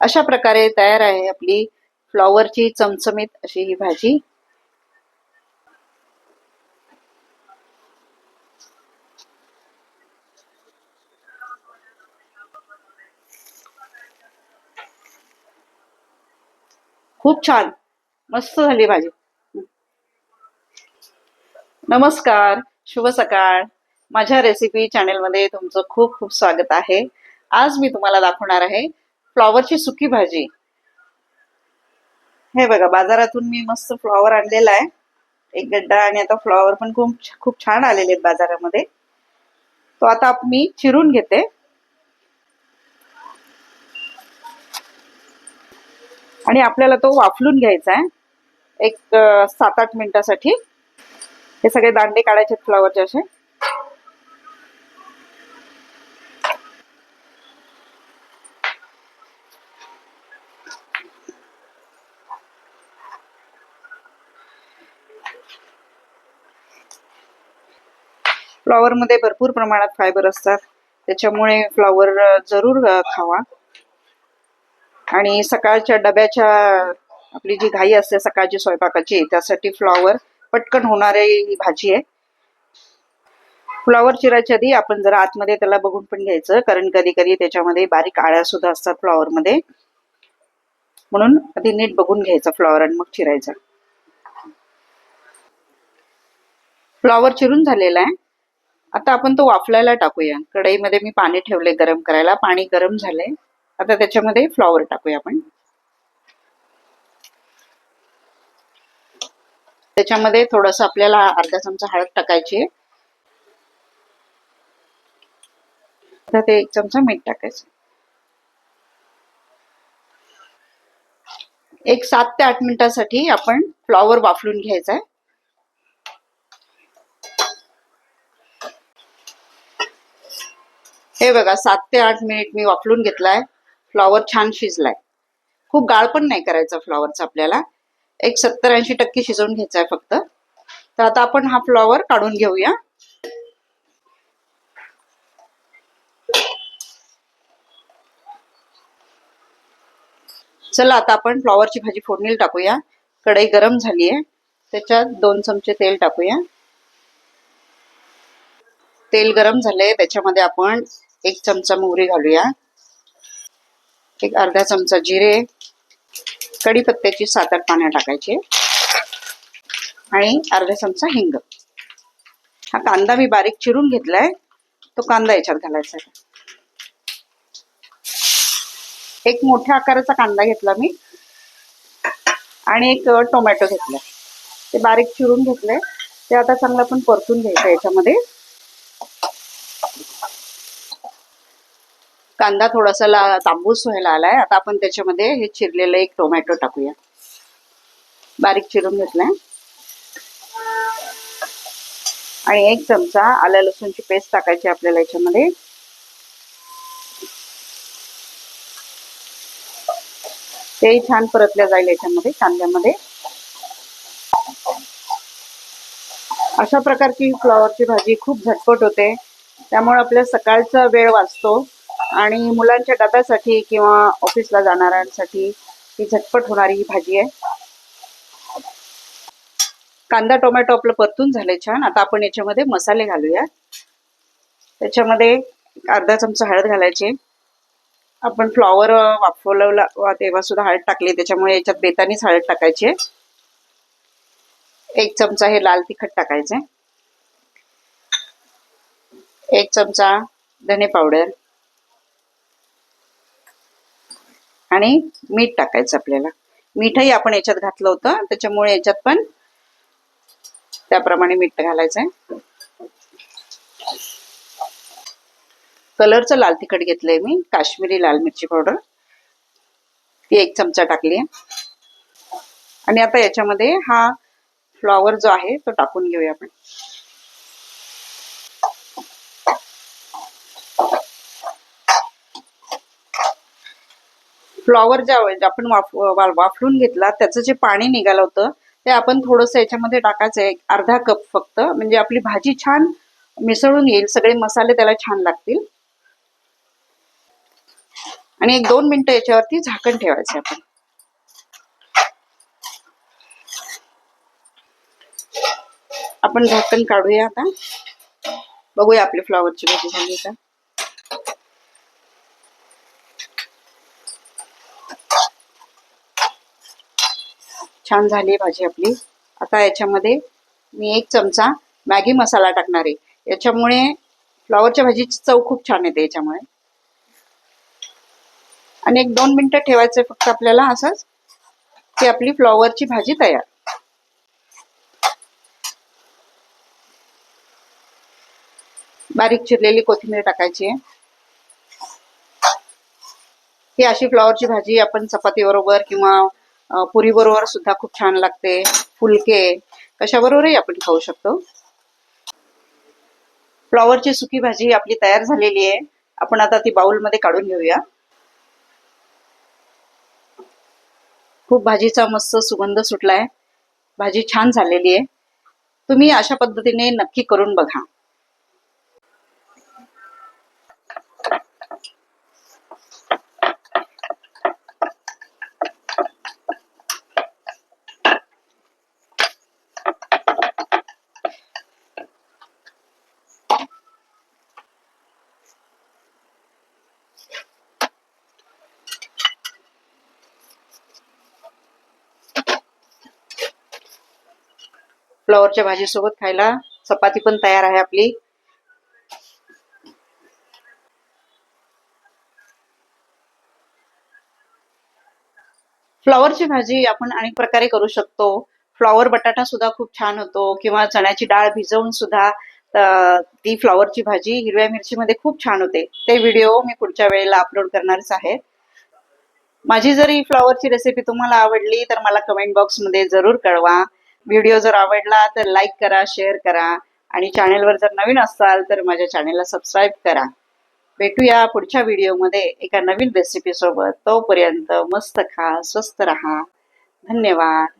अशा प्रकारे तयार आहे आपली फ्लॉवरची चमचमीत अशी ही भाजी. खूप छान मस्त झाली भाजी. नमस्कार शुभ सकाळ. माझ्या रेसिपी चॅनेलमध्ये तुमचं खूप खूप स्वागत आहे. आज मी तुम्हाला दाखवणार आहे फ्लॉवरची सुकी भाजी. हे बघा बाजारातून मी मस्त फ्लॉवर आणलेला आहे. एक गड्डा आणि आता फ्लॉवर पण खूप खूप छान आलेले आहेत बाजारामध्ये. तो आता मी चिरून घेते. आणि आपल्याला तो वाफलून घ्यायचा आहे. एक सात आठ मिनिटासाठी. हे सगळे दांडे काढायचे फ्लॉवरचे असे. फ्लॉवर मध्ये भरपूर प्रमाणात फायबर असतात. त्याच्यामुळे फ्लॉवर जरूर खावा. आणि सकाळच्या डब्याच्या आपली जी घाई असते सकाळची स्वयंपाकाची त्यासाठी फ्लॉवर पटकन होणारी ही भाजी आहे. फ्लॉवर चिरायच्या आधी आपण जरा आतमध्ये त्याला बघून पण घ्यायचं कारण कधी कधी त्याच्यामध्ये बारीक आळ्या सुद्धा असतात फ्लॉवर मध्ये. म्हणून आधी नीट बघून घ्यायचं फ्लॉवर आणि मग चिरायचं. फ्लॉवर चिरून झालेला आहे. आता आपण तो वाफलायला टाकूया. कढईमध्ये मी पाणी ठेवले गरम करायला. पाणी गरम झालंय. आता त्याच्यामध्ये फ्लॉवर टाकूया आपण. त्याच्यामध्ये थोडस आपल्याला अर्धा चमचा हळद टाकायची आहे. आता ते एक चमचा मीठ टाकायचं. एक सात ते आठ मिनिटासाठी आपण फ्लॉवर वाफलून घ्यायचा आहे. हे बघा सात ते आठ मिनिट मी वाफलून घेतलाय. फ्लॉवर छान शिजलाय. खूप गाळ पण नाही करायचा फ्लॉवरचा आपल्याला. एक सत्तर ऐंशी टक्के शिजवून घ्यायचा आहे फक्त. तर आता आपण हा फ्लॉवर काढून घेऊया. चला आता आपण फ्लॉवरची भाजी फोडणीला टाकूया. कढई गरम झाली आहे त्याच्यात दोन चमचे तेल टाकूया. तेल गरम झाले त्याच्यामध्ये आपण एक चमचा मोहरी घालूया. एक अर्धा चमचा जिरे. कढीपत्त्याची सात आठ पानं टाकायची. आणि अर्धा चमचा हिंग. हा कांदा मी बारीक चिरून घेतलाय. तो कांदा याच्यात घालायचा आहे. एक मोठ्या आकाराचा कांदा घेतला मी. आणि एक टोमॅटो घेतला ते बारीक चिरून घेतलंय. ते आता चांगलं आपण परतून घ्यायचं याच्यामध्ये. कांदा थोडासा ला तांबूस व्हायला आलाय आता आपण त्याच्यामध्ये हे चिरलेलं एक टोमॅटो टाकूया. बारीक चिरून घेतलाय. आणि एक चमचा आल्या लसूणची पेस्ट टाकायची आपल्याला याच्यामध्ये. तेही छान परतल्या जाईल याच्यामध्ये कांद्यामध्ये. अशा प्रकारची फ्लॉवरची भाजी खूप झटपट होते. त्यामुळे आपल्या सकाळचा वेळ वाचतो. आणि मुलांच्या डब्यासाठी किंवा ऑफिसला जाणाऱ्यांसाठी ही झटपट होणारी ही भाजी आहे. कांदा टोमॅटो आपलं परतून झाले छान. आता आपण याच्यामध्ये मसाले घालूया. त्याच्यामध्ये अर्धा चमचा हळद घालायचे. आपण फ्लॉवर वापरवला तेव्हा सुद्धा हळद टाकली. त्याच्यामुळे याच्यात बेतानीच हळद टाकायची एक चमचा हे लाल तिखट टाकायचे एक चमचा धने पावडर. आणि मीठ टाकायचं आपल्याला. मीठही आपण याच्यात घातलं होतं. त्याच्यामुळे याच्यात पण त्याप्रमाणे मीठ घालायचंय. कलरचं लाल तिखट घेतलंय मी. काश्मीरी लाल मिरची पावडर. ती एक चमचा टाकली आहे. आणि आता याच्यामध्ये हा फ्लॉवर जो आहे तो टाकून घेऊया आपण. फ्लॉवर ज्या आपण वाफ वाफळून वाफलून घेतला त्याचं जे पाणी निघालं होतं ते आपण थोडंसं याच्यामध्ये टाकायचं आहे अर्धा कप फक्त. म्हणजे आपली भाजी छान मिसळून येईल सगळे मसाले त्याला छान लागतील. आणि एक दोन मिनटं याच्यावरती झाकण ठेवायचं आपण. आपण झाकण काढूया आता. बघूया आपली फ्लॉवरची भाजी झाली का? छान झाली भाजी आपली. आता याच्यामध्ये मी एक चमचा मॅगी मसाला टाकणार आहे. याच्यामुळे फ्लॉवरच्या भाजीची चव खूप छान येते याच्यामुळे. आणि एक दोन मिनिटं ठेवायचं फक्त आपल्याला असंच की आपली फ्लॉवरची भाजी तयार. बारीक चिरलेली कोथिंबीर टाकायची आहे. ही अशी फ्लॉवरची भाजी आपण चपाती बरोबर किंवा पुरी बरोबर सुद्धा खूप छान लागते. फुलके. कशाबरोबरही आपण खाऊ शकतो. फ्लॉवरची सुकी भाजी आपली तयार झालेली आहे. आपण आता ती बाउलमध्ये काढून घेऊया. खूप भाजीचा मस्त सुगंध सुटलाय. भाजी छान झालेली आहे. तुम्ही अशा पद्धतीने नक्की करून बघा. फ्लॉवरच्या भाजीसोबत खायला चपाती पण तयार आहे आपली. फ्लॉवरची भाजी आपण अनेक प्रकारे करू शकतो. फ्लॉवर बटाटा सुद्धा खूप छान होतो किंवा चण्याची डाळ भिजवून सुद्धा ती फ्लॉवरची भाजी हिरव्या मिरचीमध्ये खूप छान होते. ते व्हिडिओ मी पुढच्या वेळेला अपलोड करणारच आहे. माझी जर ही फ्लॉवरची रेसिपी तुम्हाला आवडली तर मला कमेंट बॉक्समध्ये जरूर कळवा. व्हिडिओ जर आवडला तर लाईक करा शेअर करा. आणि चॅनेलवर जर नवीन असाल तर माझ्या चॅनेलला सबस्क्राईब करा. भेटूया पुढच्या व्हिडिओमध्ये एका नवीन रेसिपी सोबत. तोपर्यंत मस्त खा स्वस्त रहा. धन्यवाद.